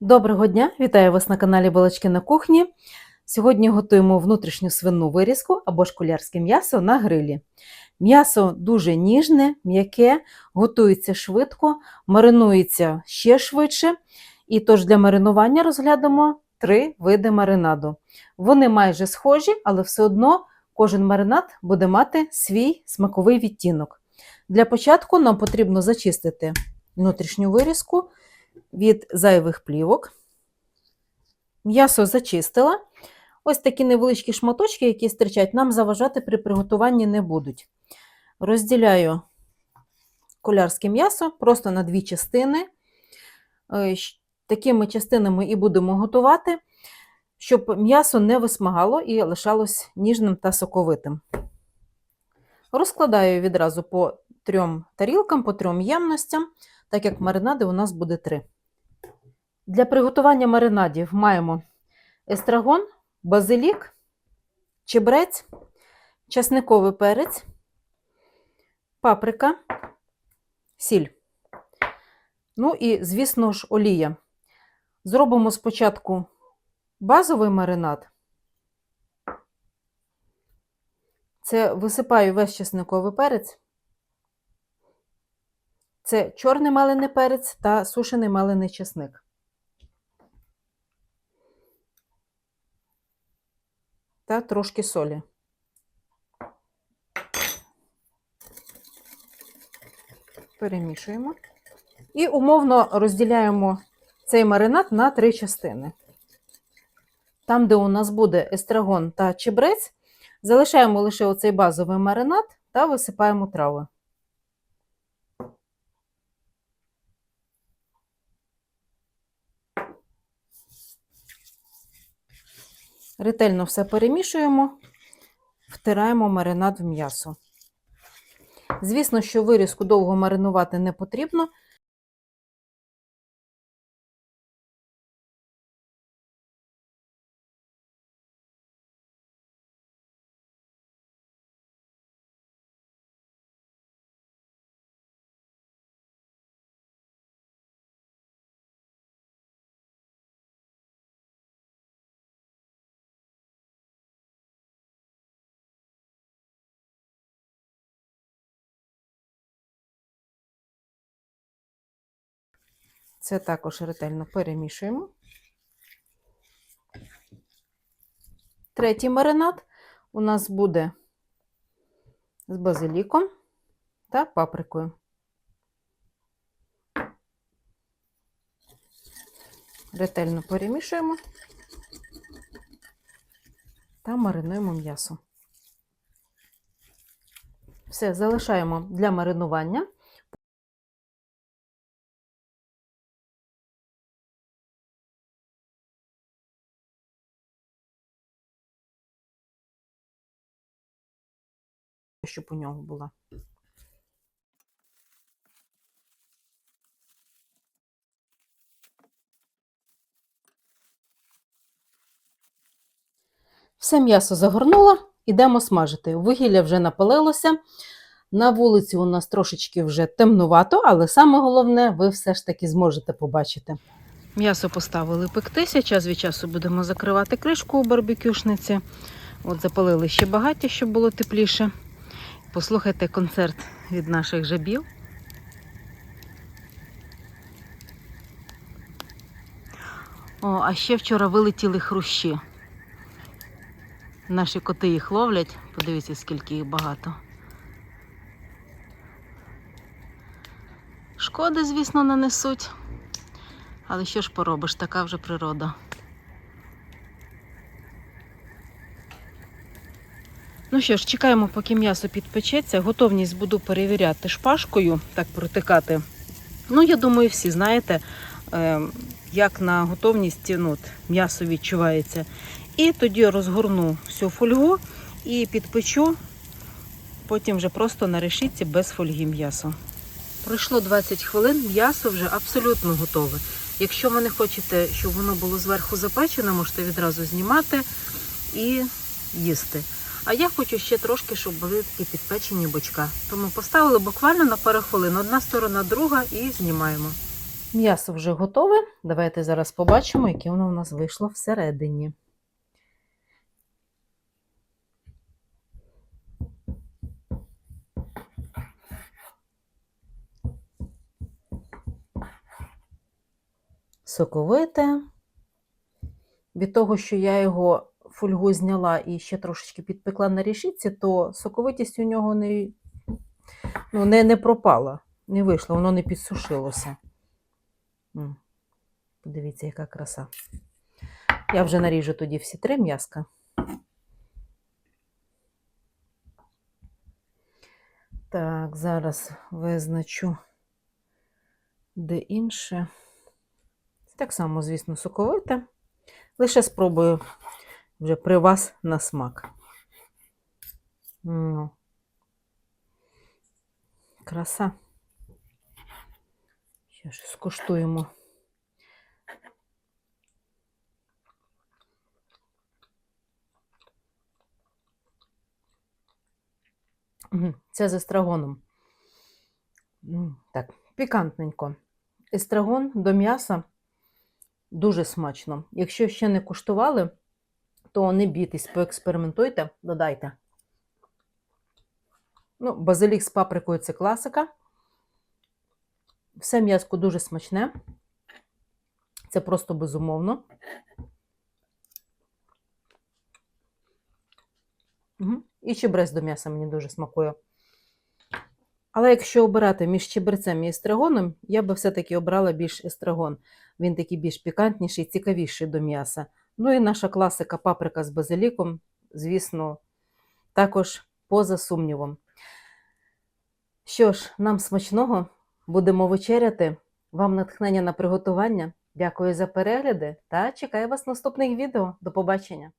Доброго дня! Вітаю вас на каналі Балачки на кухні. Сьогодні готуємо внутрішню свинну вирізку або школярське м'ясо на грилі. М'ясо дуже ніжне, м'яке, готується швидко, маринується ще швидше. І тож для маринування розглянемо три види маринаду. Вони майже схожі, але все одно кожен маринад буде мати свій смаковий відтінок. Для початку нам потрібно зачистити внутрішню вирізку від зайвих плівок. М'ясо зачистила. Ось такі невеличкі шматочки, які стирчать, нам заважати при приготуванні не будуть. Розділяю колярське м'ясо просто на дві частини. Е, Такими частинами і будемо готувати, щоб м'ясо не висмагало і лишалось ніжним та соковитим. Розкладаю відразу по трьом тарілкам, по трьом ємностям, так як маринади у нас буде три. Для приготування маринадів маємо естрагон, базилік, чебрець, часниковий перець, паприка, сіль. Ну і, звісно ж, олія. Зробимо спочатку базовий маринад. Це висипаю весь чесниковий перець. Це чорний мелений перець та сушений мелений чесник. Та трошки солі. Перемішуємо. І умовно розділяємо цей маринад на три частини. Там, де у нас буде естрагон та чебрець, залишаємо лише оцей базовий маринад та висипаємо трави. Ретельно все перемішуємо, втираємо маринад в м'ясо. Звісно, що вирізку довго маринувати не потрібно. Це також ретельно перемішуємо. Третій маринад у нас буде з базиліком та паприкою. Ретельно перемішуємо та маринуємо м'ясо. Все, залишаємо для маринування. Щоб у нього була. Все м'ясо загорнула, ідемо смажити. Вугілля вже напалилося. На вулиці у нас трошечки вже темнувато, але саме головне, ви все ж таки зможете побачити. М'ясо поставили пектися, час від часу будемо закривати кришку у барбекюшниці. От запалили ще багаття, щоб було тепліше. Послухайте концерт від наших жабів. О, а ще вчора вилетіли хрущі. Наші коти їх ловлять. Подивіться, скільки їх багато. Шкоди, звісно, нанесуть. Але що ж поробиш, така вже природа. Ну що ж, чекаємо, поки м'ясо підпечеться. Готовність буду перевіряти шпажкою, так протикати. Ну, я думаю, всі знаєте, е, як на готовність ну, м'ясо відчувається. І тоді розгорну всю фольгу і підпечу, потім вже просто на решітці без фольги м'ясо. Пройшло 20 хвилин, м'ясо вже абсолютно готове. Якщо ви не хочете, щоб воно було зверху запечене, можете відразу знімати і їсти. А я хочу ще трошки, щоб були такі підпечені бочка. Тому поставили буквально на пару хвилин. Одна сторона, друга і знімаємо. М'ясо вже готове. Давайте зараз побачимо, яке воно в нас вийшло всередині. Соковите. Від того, що я його фольгу зняла і ще трошечки підпекла на рішітці, то соковитість у нього не, ну, не, не пропала, не вийшла, воно не підсушилося. Подивіться, яка краса. Я вже наріжу тоді всі три м'яска. Так, зараз визначу, де інше. Так само, звісно, соковите. Лише спробую вже при вас на смак. Ну, краса. Ще ж скуштуємо. Це з естрагоном. Так, пікантненько. Естрагон до м'яса дуже смачно. Якщо ще не куштували, то не бійтесь, поекспериментуйте, додайте. Ну, базилік з паприкою це класика. Все м'яско дуже смачне. Це просто безумовно. Угу. І чебрець до м'яса мені дуже смакує. Але якщо обирати між чебрецем і естрагоном, я би все-таки обрала більш естрагон. Він такий більш пікантніший, цікавіший до м'яса. Ну і наша класика паприка з базиліком, звісно, також поза сумнівом. Що ж, нам смачного, будемо вечеряти. Вам натхнення на приготування. Дякую за перегляди та чекаю вас наступних відео. До побачення!